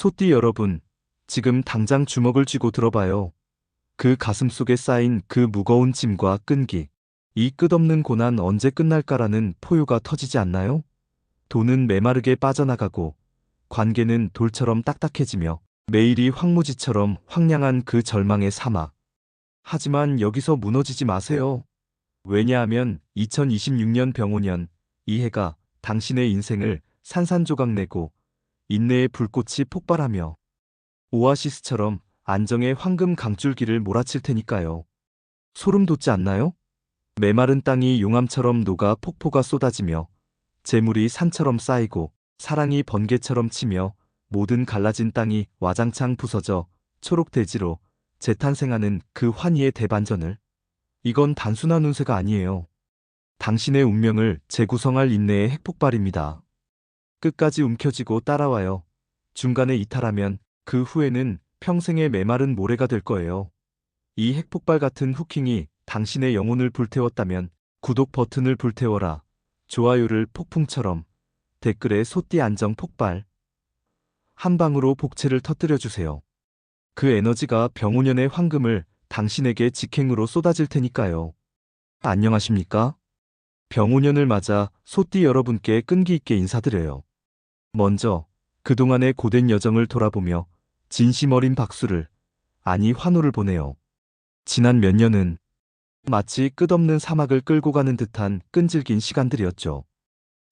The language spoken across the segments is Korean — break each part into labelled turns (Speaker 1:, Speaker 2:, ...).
Speaker 1: 소띠 여러분, 지금 당장 주먹을 쥐고 들어봐요. 그 가슴 속에 쌓인 그 무거운 짐과 끈기. 이 끝없는 고난 언제 끝날까라는 포효가 터지지 않나요? 돈은 메마르게 빠져나가고 관계는 돌처럼 딱딱해지며 매일이 황무지처럼 황량한 그 절망의 사막. 하지만 여기서 무너지지 마세요. 왜냐하면 2026년 병오년 이 해가 당신의 인생을 산산조각 내고 인내의 불꽃이 폭발하며 오아시스처럼 안정의 황금 강줄기를 몰아칠 테니까요. 소름 돋지 않나요? 메마른 땅이 용암처럼 녹아 폭포가 쏟아지며 재물이 산처럼 쌓이고 사랑이 번개처럼 치며 모든 갈라진 땅이 와장창 부서져 초록 대지로 재탄생하는 그 환희의 대반전을 이건 단순한 운세가 아니에요. 당신의 운명을 재구성할 인내의 핵폭발입니다. 끝까지 움켜쥐고 따라와요. 중간에 이탈하면 그 후에는 평생의 메마른 모래가 될 거예요. 이 핵폭발 같은 후킹이 당신의 영혼을 불태웠다면 구독 버튼을 불태워라. 좋아요를 폭풍처럼 댓글에 소띠 안정 폭발. 한 방으로 복채를 터뜨려 주세요. 그 에너지가 병오년의 황금을 당신에게 직행으로 쏟아질 테니까요. 안녕하십니까? 병오년을 맞아 소띠 여러분께 끈기 있게 인사드려요. 먼저 그동안의 고된 여정을 돌아보며 진심 어린 박수를, 아니 환호를 보내요. 지난 몇 년은 마치 끝없는 사막을 끌고 가는 듯한 끈질긴 시간들이었죠.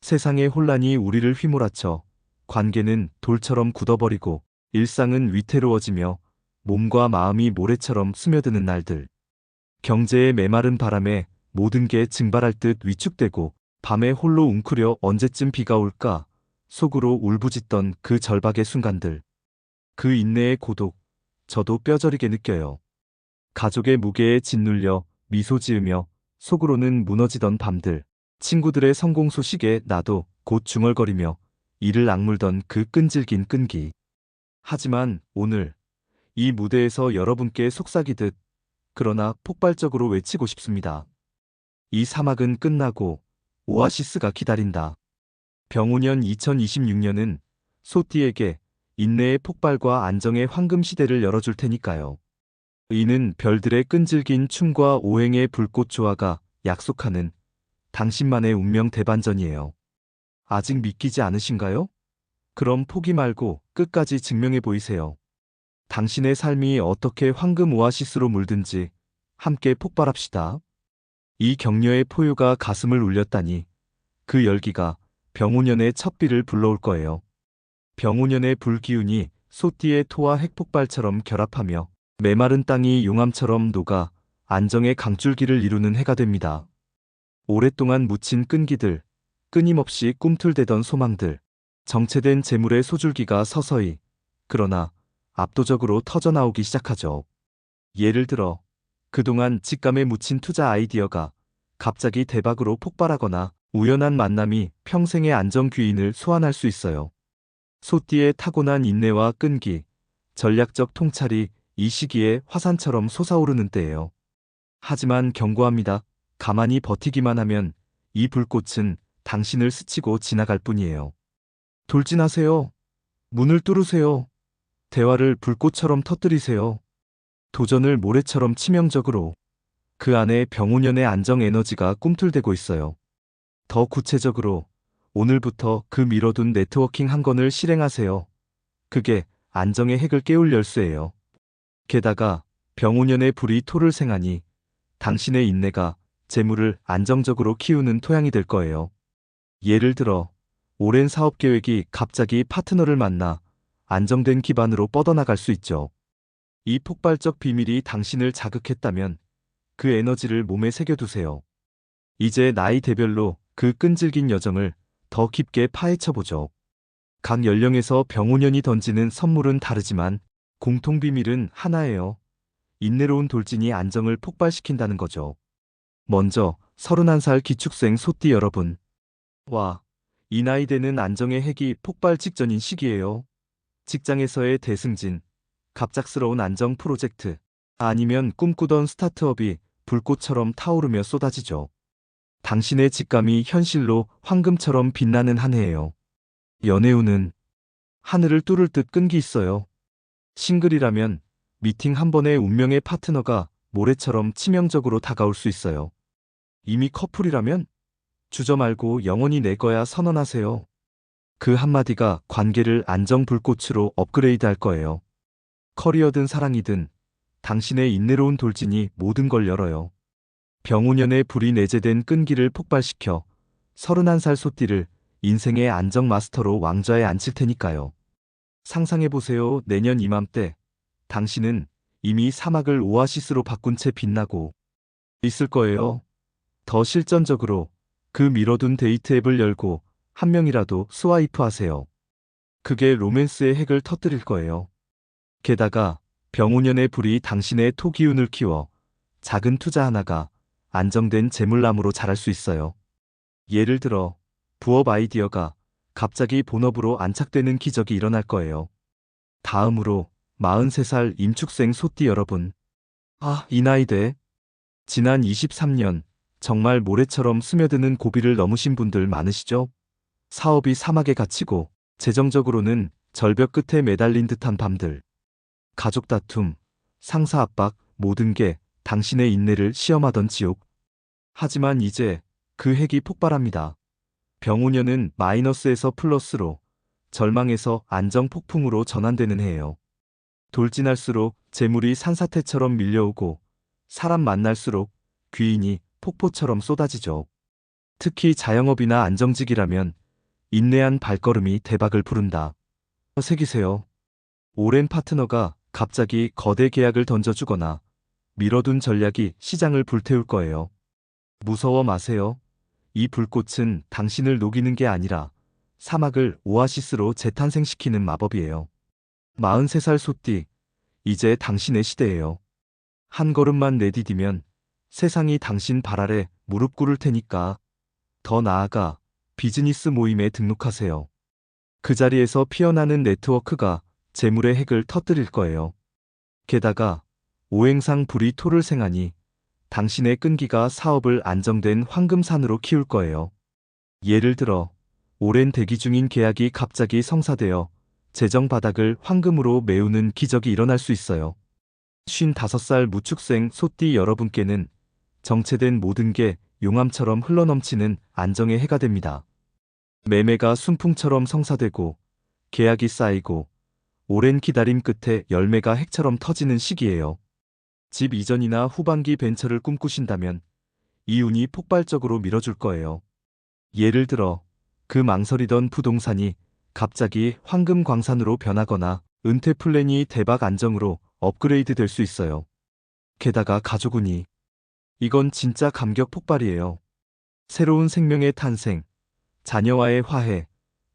Speaker 1: 세상의 혼란이 우리를 휘몰아쳐 관계는 돌처럼 굳어버리고 일상은 위태로워지며 몸과 마음이 모래처럼 스며드는 날들. 경제의 메마른 바람에 모든 게 증발할 듯 위축되고 밤에 홀로 웅크려 언제쯤 비가 올까 속으로 울부짖던 그 절박의 순간들. 그 인내의 고독, 저도 뼈저리게 느껴요. 가족의 무게에 짓눌려 미소 지으며 속으로는 무너지던 밤들. 친구들의 성공 소식에 나도 곧 중얼거리며 이를 악물던 그 끈질긴 끈기. 하지만 오늘 이 무대에서 여러분께 속삭이듯 그러나 폭발적으로 외치고 싶습니다. 이 사막은 끝나고 오아시스가 기다린다. 병오년 2026년은 소띠에게 인내의 폭발과 안정의 황금 시대를 열어줄 테니까요. 이는 별들의 끈질긴 춤과 오행의 불꽃 조화가 약속하는 당신만의 운명 대반전이에요. 아직 믿기지 않으신가요? 그럼 포기 말고 끝까지 증명해 보이세요. 당신의 삶이 어떻게 황금 오아시스로 물든지 함께 폭발합시다. 이 격려의 포효가 가슴을 울렸다니 그 열기가 병오년의 첫 비를 불러올 거예요. 병오년의 불기운이 소띠의 토와 핵폭발처럼 결합하며 메마른 땅이 용암처럼 녹아 안정의 강줄기를 이루는 해가 됩니다. 오랫동안 묻힌 끈기들, 끊임없이 꿈틀대던 소망들, 정체된 재물의 소줄기가 서서히, 그러나 압도적으로 터져나오기 시작하죠. 예를 들어, 그동안 직감에 묻힌 투자 아이디어가 갑자기 대박으로 폭발하거나 우연한 만남이 평생의 안정 귀인을 소환할 수 있어요. 소띠의 타고난 인내와 끈기, 전략적 통찰이 이 시기에 화산처럼 솟아오르는 때예요. 하지만 경고합니다. 가만히 버티기만 하면 이 불꽃은 당신을 스치고 지나갈 뿐이에요. 돌진하세요. 문을 뚫으세요. 대화를 불꽃처럼 터뜨리세요. 도전을 모래처럼 치명적으로. 그 안에 병오년의 안정 에너지가 꿈틀대고 있어요. 더 구체적으로 오늘부터 그 미뤄둔 네트워킹 한 건을 실행하세요. 그게 안정의 핵을 깨울 열쇠예요. 게다가 병오년의 불이 토를 생하니 당신의 인내가 재물을 안정적으로 키우는 토양이 될 거예요. 예를 들어 오랜 사업 계획이 갑자기 파트너를 만나 안정된 기반으로 뻗어나갈 수 있죠. 이 폭발적 비밀이 당신을 자극했다면 그 에너지를 몸에 새겨두세요. 이제 나이 대별로 그 끈질긴 여정을 더 깊게 파헤쳐보죠. 각 연령에서 병오년이 던지는 선물은 다르지만 공통 비밀은 하나예요. 인내로운 돌진이 안정을 폭발시킨다는 거죠. 먼저 31살 기축생 소띠 여러분. 와, 이 나이 되는 안정의 핵이 폭발 직전인 시기예요. 직장에서의 대승진, 갑작스러운 안정 프로젝트, 아니면 꿈꾸던 스타트업이 불꽃처럼 타오르며 쏟아지죠. 당신의 직감이 현실로 황금처럼 빛나는 한 해예요. 연애운은 하늘을 뚫을 듯 끈기 있어요. 싱글이라면 미팅 한 번에 운명의 파트너가 모래처럼 치명적으로 다가올 수 있어요. 이미 커플이라면 주저 말고 영원히 내 거야 선언하세요. 그 한마디가 관계를 안정불꽃으로 업그레이드 할 거예요. 커리어든 사랑이든 당신의 인내로운 돌진이 모든 걸 열어요. 병우년의 불이 내재된 끈기를 폭발시켜 31살 소띠를 인생의 안정 마스터로 왕좌에 앉힐 테니까요. 상상해보세요. 내년 이맘때 당신은 이미 사막을 오아시스로 바꾼 채 빛나고 있을 거예요. 더 실전적으로 그 미뤄둔 데이트 앱을 열고 한 명이라도 스와이프 하세요. 그게 로맨스의 핵을 터뜨릴 거예요. 게다가 병우년의 불이 당신의 토기운을 키워 작은 투자 하나가 안정된 재물남으로 자랄 수 있어요. 예를 들어 부업 아이디어가 갑자기 본업으로 안착되는 기적이 일어날 거예요. 다음으로 43살 임축생 소띠 여러분. 아, 이 나이대. 지난 23년 정말 모래처럼 스며드는 고비를 넘으신 분들 많으시죠? 사업이 사막에 갇히고 재정적으로는 절벽 끝에 매달린 듯한 밤들. 가족 다툼, 상사 압박, 모든 게 당신의 인내를 시험하던 지옥. 하지만 이제 그 핵이 폭발합니다. 병우년은 마이너스에서 플러스로, 절망에서 안정 폭풍으로 전환되는 해예요. 돌진할수록 재물이 산사태처럼 밀려오고 사람 만날수록 귀인이 폭포처럼 쏟아지죠. 특히 자영업이나 안정직이라면 인내한 발걸음이 대박을 부른다. 새기세요. 오랜 파트너가 갑자기 거대 계약을 던져주거나 밀어둔 전략이 시장을 불태울 거예요. 무서워 마세요. 이 불꽃은 당신을 녹이는 게 아니라 사막을 오아시스로 재탄생시키는 마법이에요. 43살 소띠, 이제 당신의 시대예요. 한 걸음만 내디디면 세상이 당신 발 아래 무릎 꿇을 테니까 더 나아가 비즈니스 모임에 등록하세요. 그 자리에서 피어나는 네트워크가 재물의 핵을 터뜨릴 거예요. 게다가 오행상 불이 토를 생하니 당신의 끈기가 사업을 안정된 황금산으로 키울 거예요. 예를 들어 오랜 대기 중인 계약이 갑자기 성사되어 재정 바닥을 황금으로 메우는 기적이 일어날 수 있어요. 55살 무축생 소띠 여러분께는 정체된 모든 게 용암처럼 흘러넘치는 안정의 해가 됩니다. 매매가 순풍처럼 성사되고 계약이 쌓이고 오랜 기다림 끝에 열매가 핵처럼 터지는 시기예요. 집 이전이나 후반기 벤처를 꿈꾸신다면 이 운이 폭발적으로 밀어줄 거예요. 예를 들어 그 망설이던 부동산이 갑자기 황금 광산으로 변하거나 은퇴 플랜이 대박 안정으로 업그레이드 될 수 있어요. 게다가 가족운이 이건 진짜 감격 폭발이에요. 새로운 생명의 탄생, 자녀와의 화해,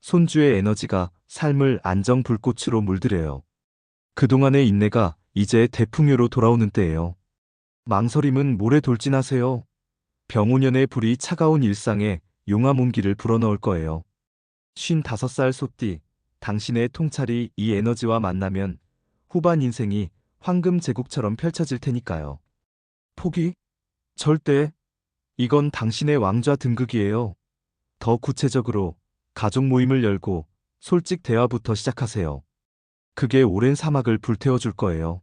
Speaker 1: 손주의 에너지가 삶을 안정 불꽃으로 물들여요. 그동안의 인내가 이제 대풍요로 돌아오는 때예요. 망설임은 모래 돌진하세요. 병오년의 불이 차가운 일상에 용암 온기를 불어넣을 거예요. 55살 소띠, 당신의 통찰이 이 에너지와 만나면 후반 인생이 황금 제국처럼 펼쳐질 테니까요. 포기? 절대. 이건 당신의 왕좌 등극이에요. 더 구체적으로 가족 모임을 열고 솔직 대화부터 시작하세요. 그게 오랜 사막을 불태워 줄 거예요.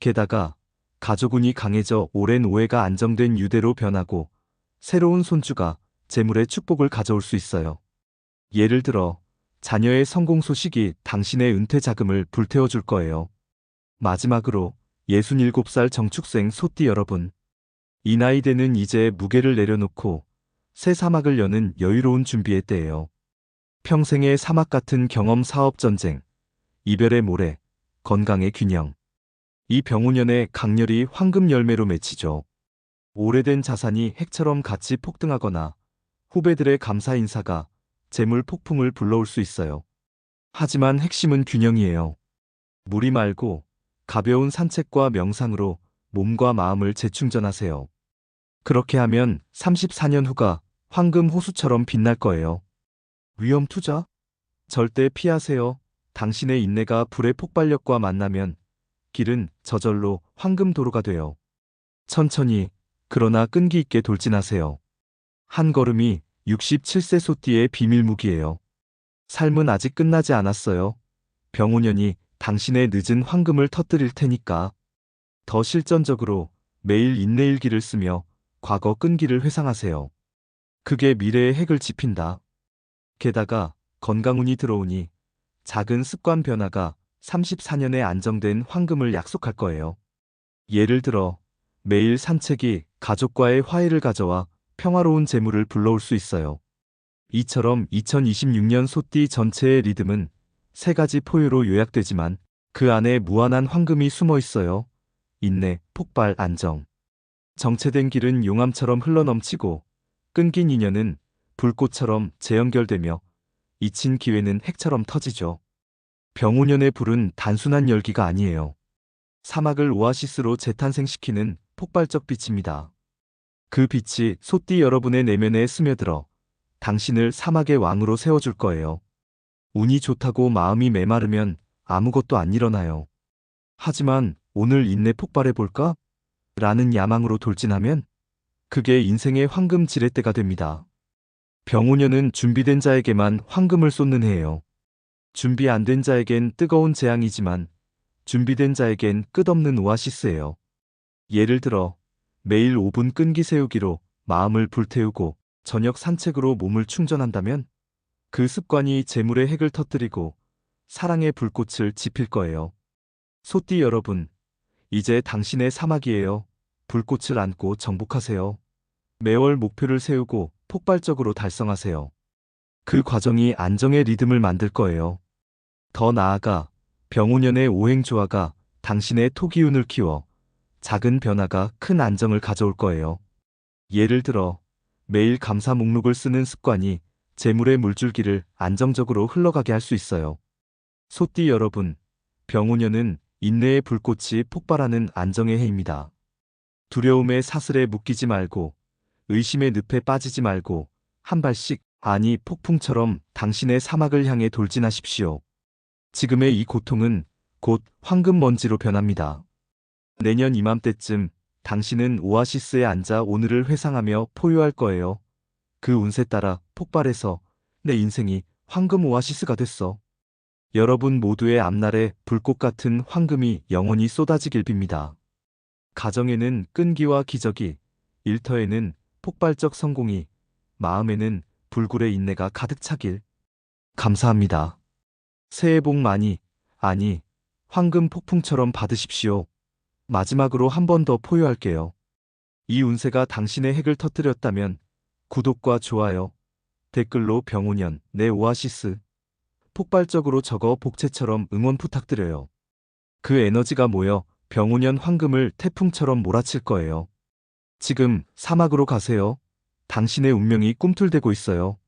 Speaker 1: 게다가 가족운이 강해져 오랜 오해가 안정된 유대로 변하고 새로운 손주가 재물의 축복을 가져올 수 있어요. 예를 들어 자녀의 성공 소식이 당신의 은퇴 자금을 불태워 줄 거예요. 마지막으로 67살 정축생 소띠 여러분. 이 나이 대는 이제 무게를 내려놓고 새 사막을 여는 여유로운 준비의 때예요. 평생의 사막 같은 경험 사업 전쟁, 이별의 모래, 건강의 균형. 이 병우년의 강렬이 황금 열매로 맺히죠. 오래된 자산이 핵처럼 같이 폭등하거나 후배들의 감사 인사가 재물 폭풍을 불러올 수 있어요. 하지만 핵심은 균형이에요. 무리 말고 가벼운 산책과 명상으로 몸과 마음을 재충전하세요. 그렇게 하면 34년 후가 황금 호수처럼 빛날 거예요. 위험 투자? 절대 피하세요. 당신의 인내가 불의 폭발력과 만나면 길은 저절로 황금 도로가 돼요. 천천히, 그러나 끈기 있게 돌진하세요. 한 걸음이 67세 소띠의 비밀 무기예요. 삶은 아직 끝나지 않았어요. 병오년이 당신의 늦은 황금을 터뜨릴 테니까. 더 실전적으로 매일 인내일기를 쓰며 과거 끈기를 회상하세요. 그게 미래의 핵을 짚힌다. 게다가 건강운이 들어오니 작은 습관 변화가 34년의 안정된 황금을 약속할 거예요. 예를 들어 매일 산책이 가족과의 화해를 가져와 평화로운 재물을 불러올 수 있어요. 이처럼 2026년 소띠 전체의 리듬은 세 가지 포유로 요약되지만 그 안에 무한한 황금이 숨어 있어요. 인내, 폭발, 안정. 정체된 길은 용암처럼 흘러넘치고 끊긴 인연은 불꽃처럼 재연결되며 잊힌 기회는 핵처럼 터지죠. 병오년의 불은 단순한 열기가 아니에요. 사막을 오아시스로 재탄생시키는 폭발적 빛입니다. 그 빛이 소띠 여러분의 내면에 스며들어 당신을 사막의 왕으로 세워줄 거예요. 운이 좋다고 마음이 메마르면 아무것도 안 일어나요. 하지만 오늘 인내 폭발해볼까? 라는 야망으로 돌진하면 그게 인생의 황금 지렛대가 됩니다. 병오년은 준비된 자에게만 황금을 쏟는 해예요. 준비 안 된 자에겐 뜨거운 재앙이지만 준비된 자에겐 끝없는 오아시스예요. 예를 들어 매일 5분 끈기 세우기로 마음을 불태우고 저녁 산책으로 몸을 충전한다면 그 습관이 재물의 핵을 터뜨리고 사랑의 불꽃을 지필 거예요. 소띠 여러분, 이제 당신의 사막이에요. 불꽃을 안고 정복하세요. 매월 목표를 세우고 폭발적으로 달성하세요. 그 과정이 안정의 리듬을 만들 거예요. 더 나아가 병오년의 오행조화가 당신의 토기운을 키워 작은 변화가 큰 안정을 가져올 거예요. 예를 들어 매일 감사 목록을 쓰는 습관이 재물의 물줄기를 안정적으로 흘러가게 할 수 있어요. 소띠 여러분, 병오년은 인내의 불꽃이 폭발하는 안정의 해입니다. 두려움의 사슬에 묶이지 말고 의심의 늪에 빠지지 말고 한 발씩 아니 폭풍처럼 당신의 사막을 향해 돌진하십시오. 지금의 이 고통은 곧 황금 먼지로 변합니다. 내년 이맘때쯤 당신은 오아시스에 앉아 오늘을 회상하며 포효할 거예요. 그 운세 따라 폭발해서 내 인생이 황금 오아시스가 됐어. 여러분 모두의 앞날에 불꽃 같은 황금이 영원히 쏟아지길 빕니다. 가정에는 끈기와 기적이, 일터에는 폭발적 성공이, 마음에는 불굴의 인내가 가득 차길. 감사합니다. 새해 복 많이, 아니, 황금 폭풍처럼 받으십시오. 마지막으로 한 번 더 포효할게요. 이 운세가 당신의 핵을 터뜨렸다면 구독과 좋아요, 댓글로 병오년, 내 오아시스, 폭발적으로 적어 복채처럼 응원 부탁드려요. 그 에너지가 모여 병오년 황금을 태풍처럼 몰아칠 거예요. 지금 사막으로 가세요. 당신의 운명이 꿈틀대고 있어요.